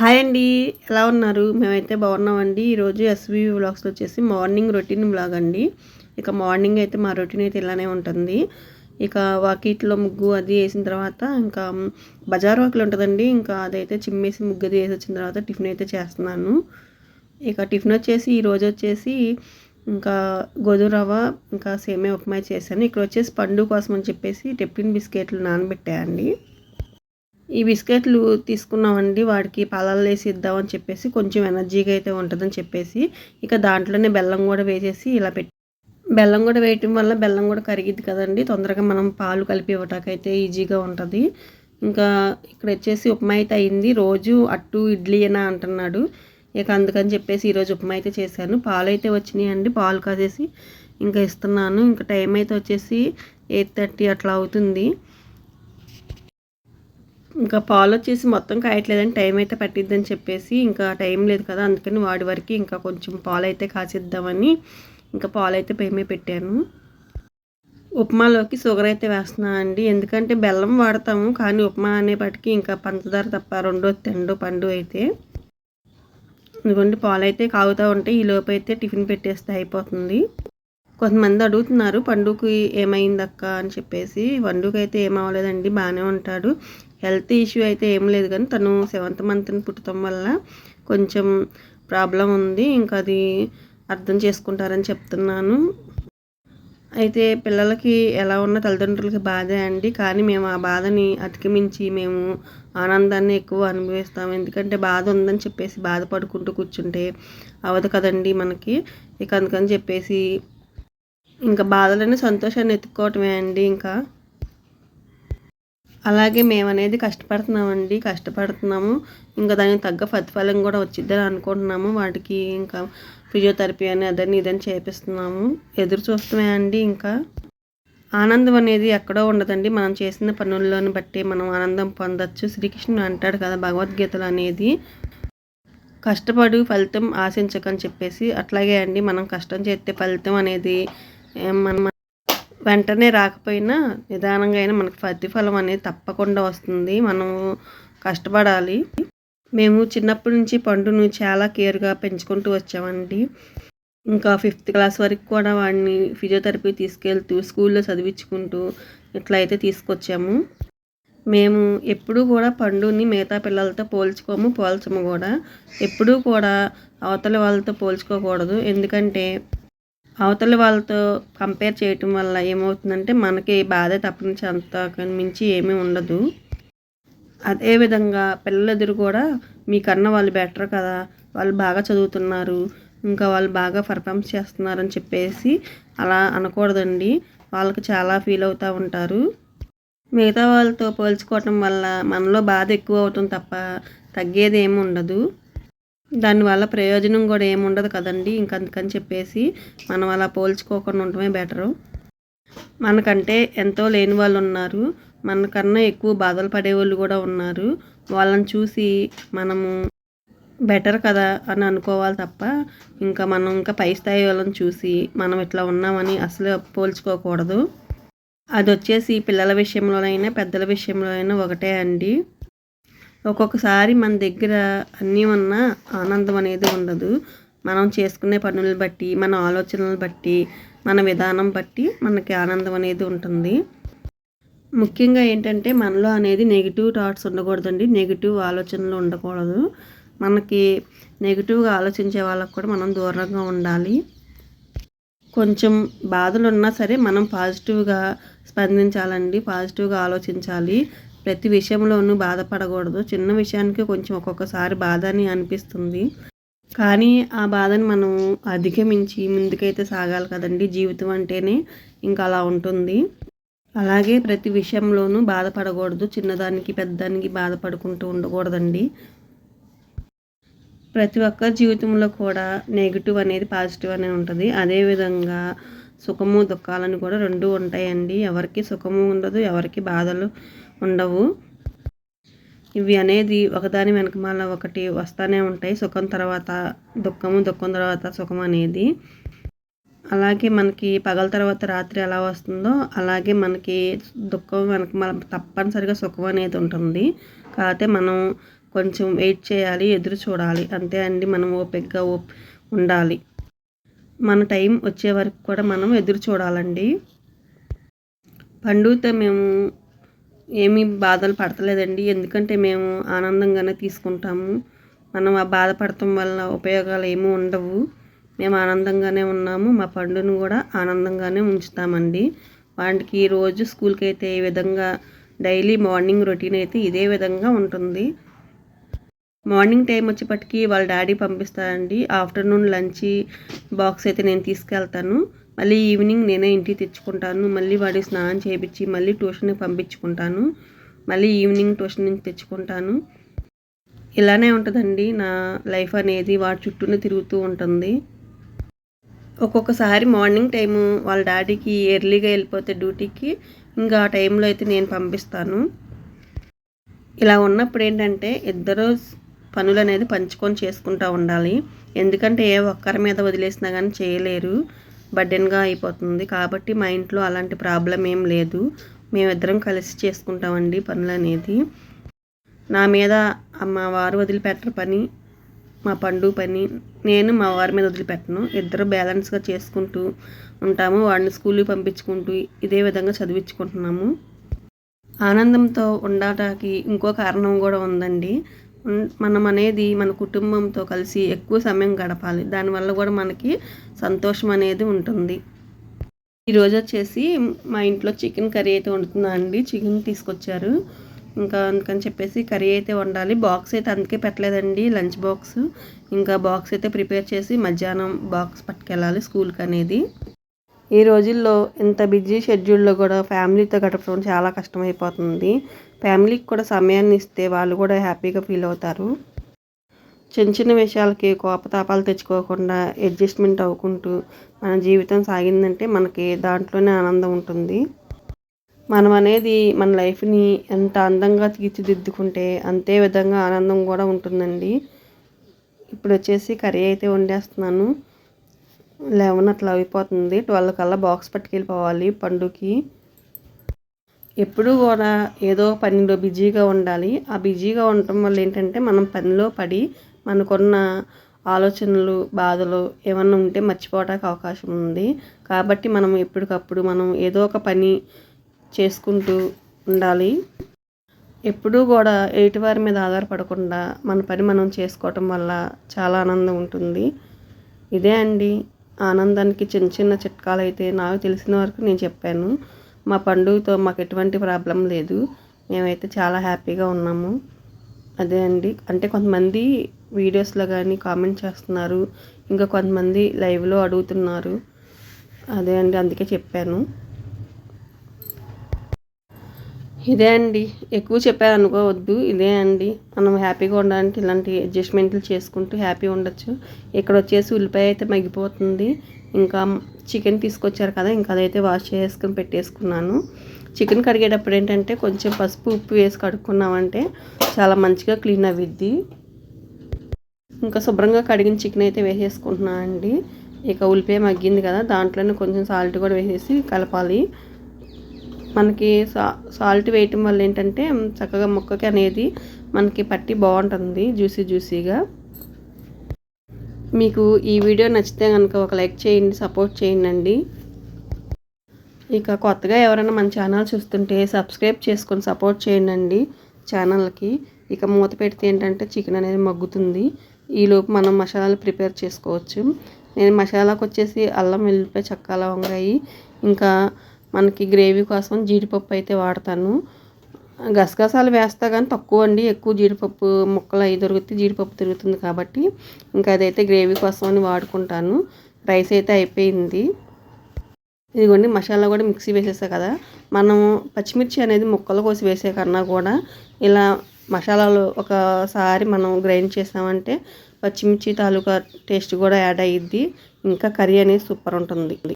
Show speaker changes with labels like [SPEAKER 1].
[SPEAKER 1] Hi అండి. ఎలా ఉన్నారు? మేమైతే బాగున్నామండి. ఈరోజు ఎస్వి వ్లాగ్స్లో వచ్చేసి మార్నింగ్ రొటీన్ వ్లాగ్ అండి. ఇక మార్నింగ్ అయితే మా రొటీన్ అయితే ఇలానే ఉంటుంది. ఇక వాకిట్లో ముగ్గు అది వేసిన తర్వాత ఇంకా బజార్ వాకిలు ఉంటుందండి. ఇంకా అదైతే చిమ్మేసి ముగ్గు అది వేసి వచ్చిన తర్వాత టిఫిన్ అయితే చేస్తున్నాను. ఇక టిఫిన్ వచ్చేసి ఈరోజు వచ్చేసి ఇంకా గోధుమ రవ్వ ఇంకా సేమే ఉప్మా చేశాను. ఇక్కడ వచ్చేసి పండు కోసం అని చెప్పేసి టెప్పిన్ బిస్కెట్లు నానబెట్టాయండి. ఈ బిస్కెట్లు తీసుకున్నామండి వాడికి పాలల్లో వేసి ఇద్దామని చెప్పేసి కొంచెం ఎనర్జీగా అయితే ఉంటుందని చెప్పేసి ఇక దాంట్లోనే బెల్లం కూడా వేసేసి ఇలా పెట్టి బెల్లం కూడా వేయటం వల్ల బెల్లం కూడా కరిగిద్ది కదండి. తొందరగా మనం పాలు కలిపి ఇవ్వటాకైతే ఈజీగా ఉంటుంది. ఇంకా ఇక్కడ వచ్చేసి ఉప్మా అయితే అయింది. రోజు అట్టు ఇడ్లీ అయినా అంటున్నాడు. ఇక అందుకని చెప్పేసి ఈరోజు ఉప్మా అయితే చేశాను. పాలు అయితే వచ్చినాయి అండి పాలు కాసేసి ఇంకా ఇస్తున్నాను. ఇంకా టైం అయితే వచ్చేసి ఎయిట్ థర్టీ అట్లా అవుతుంది. ఇంకా పాలు వచ్చేసి మొత్తం కాయట్లేదని టైం అయితే పట్టిద్దని చెప్పేసి ఇంకా టైం లేదు కదా అందుకని వాడి వరకు ఇంకా కొంచెం పాలు అయితే కాసిద్దామని ఇంకా పాలు అయితే పేమే పెట్టాను. ఉప్మాలోకి షుగర్ అయితే వేస్తున్నా అండి. ఎందుకంటే బెల్లం వాడతాము కానీ ఉప్మా అనేపటికి ఇంకా పంచదార తప్ప రెండో తెండు పండు అయితే. ఎందుకంటే పాలు అయితే కాగుతూ ఉంటే ఈ లోపు అయితే టిఫిన్ పెట్టేస్తే అయిపోతుంది. కొంతమంది అడుగుతున్నారు పండుకి ఏమైంది అక్క అని చెప్పేసి. పండుగ అయితే ఏమవ్వలేదండి బాగానే ఉంటాడు. హెల్త్ ఇష్యూ అయితే ఏం లేదు కానీ తను సెవెంత్ మంత్ని పుట్టడం వల్ల కొంచెం ప్రాబ్లం ఉంది. ఇంకా అది అర్థం చేసుకుంటారని చెప్తున్నాను. అయితే పిల్లలకి ఎలా ఉన్న తల్లిదండ్రులకి బాధే అండి. కానీ మేము ఆ బాధని అతికిమించి మేము ఆనందాన్ని ఎక్కువ అనుభవిస్తాం. ఎందుకంటే బాధ ఉందని చెప్పేసి బాధపడుకుంటూ కూర్చుంటే అవదు కదండి మనకి. ఇక అందుకని చెప్పేసి ఇంకా బాధలని సంతోషాన్ని ఎత్తుక్కోవటమే అండి ఇంకా. అలాగే మేము అనేది కష్టపడుతున్నామండి కష్టపడుతున్నాము. ఇంకా దానికి తగ్గ ప్రతిఫలం కూడా వచ్చిద్దని అనుకుంటున్నాము. వాటికి ఇంకా ఫిజియోథెరపీ అని అదని ఇదని చేపిస్తున్నాము. ఎదురు చూస్తామే అండి ఇంకా? ఆనందం అనేది ఎక్కడో ఉండదండి. మనం చేసిన పనుల్లోని బట్టి మనం ఆనందం పొందొచ్చు. శ్రీకృష్ణుడు అంటాడు కదా భగవద్గీతలు అనేది. కష్టపడు ఫలితం ఆశించకని చెప్పేసి అట్లాగే అండి మనం కష్టం చేస్తే ఫలితం అనేది మనం వెంటనే రాకపోయినా నిదానంగా అయినా మనకు ప్రతిఫలం అనేది తప్పకుండా వస్తుంది. మనం కష్టపడాలి. మేము చిన్నప్పటి నుంచి పండును చాలా కేర్గా పెంచుకుంటూ వచ్చామండి. ఇంకా ఫిఫ్త్ క్లాస్ వరకు కూడా వాడిని ఫిజియోథెరపీ తీసుకెళ్తూ స్కూల్లో చదివించుకుంటూ ఇట్లా అయితే తీసుకొచ్చాము. మేము ఎప్పుడూ కూడా పండుని మిగతా పిల్లలతో పోల్చుకోము పోల్చము కూడా. ఎప్పుడూ కూడా అవతల వాళ్ళతో పోల్చుకోకూడదు. ఎందుకంటే అవతల వాళ్ళతో కంపేర్ చేయటం వల్ల ఏమవుతుందంటే మనకి బాధ తప్పించి అంత మించి ఏమీ ఉండదు. అదేవిధంగా పిల్లల ఎదురు కూడా మీకన్నా వాళ్ళు బెటర్ కదా వాళ్ళు బాగా చదువుతున్నారు ఇంకా వాళ్ళు బాగా పర్ఫార్మెన్స్ చేస్తున్నారని చెప్పేసి అలా అనకూడదండి. వాళ్ళకి చాలా ఫీల్ అవుతూ ఉంటారు. మిగతా వాళ్ళతో పోల్చుకోవటం వల్ల మనలో బాధ ఎక్కువ అవటం తప్ప తగ్గేది ఏమి ఉండదు. దానివల్ల ప్రయోజనం కూడా ఏముండదు కదండి. ఇంకందుకని చెప్పేసి మనం అలా పోల్చుకోకుండా ఉండటమే బెటరు. మనకంటే ఎంతో లేని వాళ్ళు ఉన్నారు. మనకన్నా ఎక్కువ బాధలు పడే వాళ్ళు కూడా ఉన్నారు. వాళ్ళని చూసి మనము బెటర్ కదా అని అనుకోవాలి తప్ప ఇంకా మనం ఇంకా పై స్థాయి వాళ్ళని చూసి మనం ఇట్లా ఉన్నామని అసలు పోల్చుకోకూడదు. అది వచ్చేసి పిల్లల విషయంలోనైనా పెద్దల విషయంలో అయినా ఒకటే అండి. ఒక్కొక్కసారి మన దగ్గర అన్నీ ఉన్న ఆనందం అనేది ఉండదు. మనం చేసుకునే పనులను బట్టి మన ఆలోచనలు బట్టి మన విధానం బట్టి మనకి ఆనందం అనేది ఉంటుంది. ముఖ్యంగా ఏంటంటే మనలో అనేది నెగిటివ్ థాట్స్ ఉండకూడదండి. నెగిటివ్ ఆలోచనలు ఉండకూడదు. మనకి నెగిటివ్గా ఆలోచించే వాళ్ళకు కూడా మనం దూరంగా ఉండాలి. కొంచెం బాధలు ఉన్నా సరే మనం పాజిటివ్గా స్పందించాలండి. పాజిటివ్గా ఆలోచించాలి. ప్రతి విషయంలోనూ బాధపడకూడదు. చిన్న విషయానికి కొంచెం ఒక్కొక్కసారి బాధ అని అనిపిస్తుంది. కానీ ఆ బాధని మనం అధిగమించి ముందుకైతే సాగాలి కదండి. జీవితం అంటేనే ఇంకా అలా ఉంటుంది. అలాగే ప్రతి విషయంలోనూ బాధపడకూడదు. చిన్నదానికి పెద్దదానికి బాధపడుకుంటూ ఉండకూడదండి. ప్రతి ఒక్క జీవితంలో కూడా నెగిటివ్ అనేది పాజిటివ్ అనేది ఉంటుంది. అదేవిధంగా సుఖము దుఃఖాలను కూడా రెండు ఉంటాయండి. ఎవరికి సుఖము ఉండదు ఎవరికి బాధలు ఉండవు. ఇవి అనేది ఒకదాని వెనకమాల ఒకటి వస్తూనే ఉంటాయి. సుఖం తర్వాత దుఃఖము దుఃఖం తర్వాత సుఖం అనేది. అలాగే మనకి పగల తర్వాత రాత్రి ఎలా వస్తుందో అలాగే మనకి దుఃఖం వెనక తప్పనిసరిగా సుఖం అనేది ఉంటుంది. కాకపోతే మనం కొంచెం వెయిట్ చేయాలి ఎదురు చూడాలి. అంతే అండి మనం ఓపికగా ఓప్ ఉండాలి. మన టైం వచ్చే వరకు కూడా మనం ఎదురు చూడాలండి. పండుగతో మేము ఏమీ బాధలు పడతలేదండి. ఎందుకంటే మేము ఆనందంగానే తీసుకుంటాము. మనం ఆ బాధపడటం వల్ల ఉపయోగాలు ఏమీ ఉండవు. మేము ఆనందంగానే ఉన్నాము. మా పండును కూడా ఆనందంగానే ఉంచుతామండి. వాటికి రోజు స్కూల్కి అయితే ఈ విధంగా డైలీ మార్నింగ్ రొటీన్ అయితే ఇదే విధంగా ఉంటుంది. మార్నింగ్ టైం వచ్చేప్పటికీ వాళ్ళ డాడీ పంపిస్తారండి. ఆఫ్టర్నూన్ లంచ్ బాక్స్ అయితే నేను తీసుకెళ్తాను. మళ్ళీ ఈవినింగ్ నేనే ఇంటికి తెచ్చుకుంటాను. మళ్ళీ వాడికి స్నానం చేయించి మళ్ళీ ట్యూషన్కి పంపించుకుంటాను. మళ్ళీ ఈవినింగ్ ట్యూషన్ నుంచి తెచ్చుకుంటాను. ఇలానే ఉంటుందండి నా లైఫ్ అనేది. వాడి చుట్టూనే తిరుగుతూ ఉంటుంది. ఒక్కొక్కసారి మార్నింగ్ టైము వాళ్ళ డాడీకి ఎర్లీగా వెళ్ళిపోతే డ్యూటీకి ఇంకా ఆ టైంలో అయితే నేను పంపిస్తాను. ఇలా ఉన్నప్పుడు ఏంటంటే ఇద్దరు పనులు అనేది పంచుకొని చేసుకుంటూ ఉండాలి. ఎందుకంటే ఏ ఒక్కరి మీద వదిలేసినా కానీ చేయలేరు. బర్డెన్గా అయిపోతుంది. కాబట్టి మా ఇంట్లో అలాంటి ప్రాబ్లం ఏం లేదు. మేమిద్దరం కలిసి చేసుకుంటామండి పనులు అనేది నా మీద మా వారు వదిలిపెట్టరు పని మా పండు పని. నేను మా వారి మీద వదిలిపెట్టను. ఇద్దరు బ్యాలెన్స్గా చేసుకుంటూ ఉంటాము. వాడిని స్కూల్కి పంపించుకుంటూ ఇదే విధంగా చదివించుకుంటున్నాము. ఆనందంతో ఉండటానికి ఇంకో కారణం కూడా ఉందండి. మనం అనేది మన కుటుంబంతో కలిసి ఎక్కువ సమయం గడపాలి. దానివల్ల కూడా మనకి సంతోషం అనేది ఉంటుంది. ఈరోజు వచ్చేసి మా ఇంట్లో చికెన్ కర్రీ అయితే వండుతున్నా అండి. చికెన్ తీసుకొచ్చారు. ఇంకా అందుకని చెప్పేసి కర్రీ అయితే వండాలి. బాక్స్ అయితే అందుకే పెట్టలేదండి. Lunch box. ఇంకా బాక్స్ అయితే ప్రిపేర్ చేసి మధ్యాహ్నం బాక్స్ పట్టుకెళ్ళాలి స్కూల్కి అనేది. ఈ రోజుల్లో ఇంత బిజీ షెడ్యూల్లో కూడా ఫ్యామిలీతో గడపడం చాలా కష్టమైపోతుంది. ఫ్యామిలీకి కూడా సమయాన్ని ఇస్తే వాళ్ళు కూడా హ్యాపీగా ఫీల్ అవుతారు. చిన్న చిన్న విషయాలకి కోపతాపాలు తెచ్చుకోకుండా అడ్జస్ట్మెంట్ అవ్వుకుంటూ మన జీవితం సాగిందంటే మనకి దాంట్లోనే ఆనందం ఉంటుంది. మనం అనేది మన లైఫ్ని ఎంత అందంగా తీర్చిదిద్దుకుంటే అంతే విధంగా ఆనందం కూడా ఉంటుందండి. ఇప్పుడు వచ్చేసి కర్రీ అయితే వండేస్తున్నాను. లెవెన్ అట్లా అయిపోతుంది. ట్వెల్వ్ కల్లా బాక్స్ పట్టుకెళ్ళిపోవాలి పండుకి. ఎప్పుడు కూడా ఏదో పనిలో బిజీగా ఉండాలి. ఆ బిజీగా ఉండటం వల్ల ఏంటంటే మనం పనిలో పడి మనకున్న ఆలోచనలు బాధలు ఏమన్నా ఉంటే మర్చిపోవడానికి అవకాశం ఉంది. కాబట్టి మనం ఎప్పటికప్పుడు మనం ఏదో ఒక పని చేసుకుంటూ ఉండాలి. ఎప్పుడూ కూడా ఎదుటివారి మీద ఆధారపడకుండా మన పని మనం చేసుకోవటం వల్ల చాలా ఆనందం ఉంటుంది. ఇదే అండి. ఆనందానికి చిన్న చిన్న చిట్కాలు అయితే నాకు తెలిసిన వరకు నేను చెప్పాను. మా పండుగతో మాకు ఎటువంటి ప్రాబ్లం లేదు. మేమైతే చాలా హ్యాపీగా ఉన్నాము. అదే అండి. అంటే కొంతమంది వీడియోస్లో కానీ కామెంట్ చేస్తున్నారు. ఇంకా కొంతమంది లైవ్లో అడుగుతున్నారు. అదే అండి అందుకే చెప్పాను. ఇదే అండి. ఎక్కువ చెప్పారు అనుకోవద్దు. ఇదే అండి. మనం హ్యాపీగా ఉండడానికి ఇలాంటి అడ్జస్ట్మెంట్లు చేసుకుంటూ హ్యాపీ ఉండొచ్చు. ఇక్కడ వచ్చేసి ఉల్లిపాయ అయితే మగ్గిపోతుంది. ఇంకా చికెన్ తీసుకొచ్చారు కదా ఇంకా అదైతే వాష్ చేసుకుని పెట్టేసుకున్నాను. చికెన్ కడిగేటప్పుడు ఏంటంటే కొంచెం పసుపు ఉప్పు వేసి కడుక్కున్నామంటే చాలా మంచిగా క్లీన్ అవ్విద్ది. ఇంకా శుభ్రంగా కడిగిన చికెన్ అయితే వేసేసుకుంటున్నాను అండి. ఇక ఉల్లిపాయ మగ్గింది కదా దాంట్లోనే కొంచెం సాల్ట్ కూడా వేసేసి కలపాలి. మనకి సా సాల్ట్ వేయటం వల్ల ఏంటంటే చక్కగా ముక్కకి అనేది మనకి పట్టి బాగుంటుంది జ్యూసీ జ్యూసీగా. మీకు ఈ వీడియో నచ్చితే కనుక ఒక లైక్ చేయండి సపోర్ట్ చేయండి ఇక కొత్తగా ఎవరైనా మన ఛానల్ చూస్తుంటే సబ్స్క్రైబ్ చేసుకొని సపోర్ట్ చేయండి ఛానల్కి. ఇక మూత పెడితే ఏంటంటే చికెన్ అనేది మగ్గుతుంది. ఈలోపు మనం మసాలాలు ప్రిపేర్ చేసుకోవచ్చు. నేను మసాలాకు వచ్చేసి అల్లం వెల్లిపాయ చక్క లవంగాయి ఇంకా మనకి గ్రేవీ కోసం జీడిపప్పు అయితే వాడతాను. గసగసాలు వేస్తా కానీ తక్కువ అండి. ఎక్కువ జీడిపప్పు ముక్కలు అవి దొరికితే జీడిపప్పు తిరుగుతుంది కాబట్టి ఇంకా అదైతే గ్రేవీ కోసం అని వాడుకుంటాను. రైస్ అయితే అయిపోయింది. ఇదిగోండి మసాలా కూడా మిక్సీ వేసేసా కదా. మనం పచ్చిమిర్చి అనేది ముక్కలు కోసి వేసే కన్నా కూడా ఇలా మసాలాలు ఒకసారి మనం గ్రైండ్ చేసామంటే పచ్చిమిర్చి తాలూకా టేస్ట్ కూడా యాడ్ అయ్యిద్ది ఇంకా కర్రీ అనేది సూపర్ ఉంటుంది.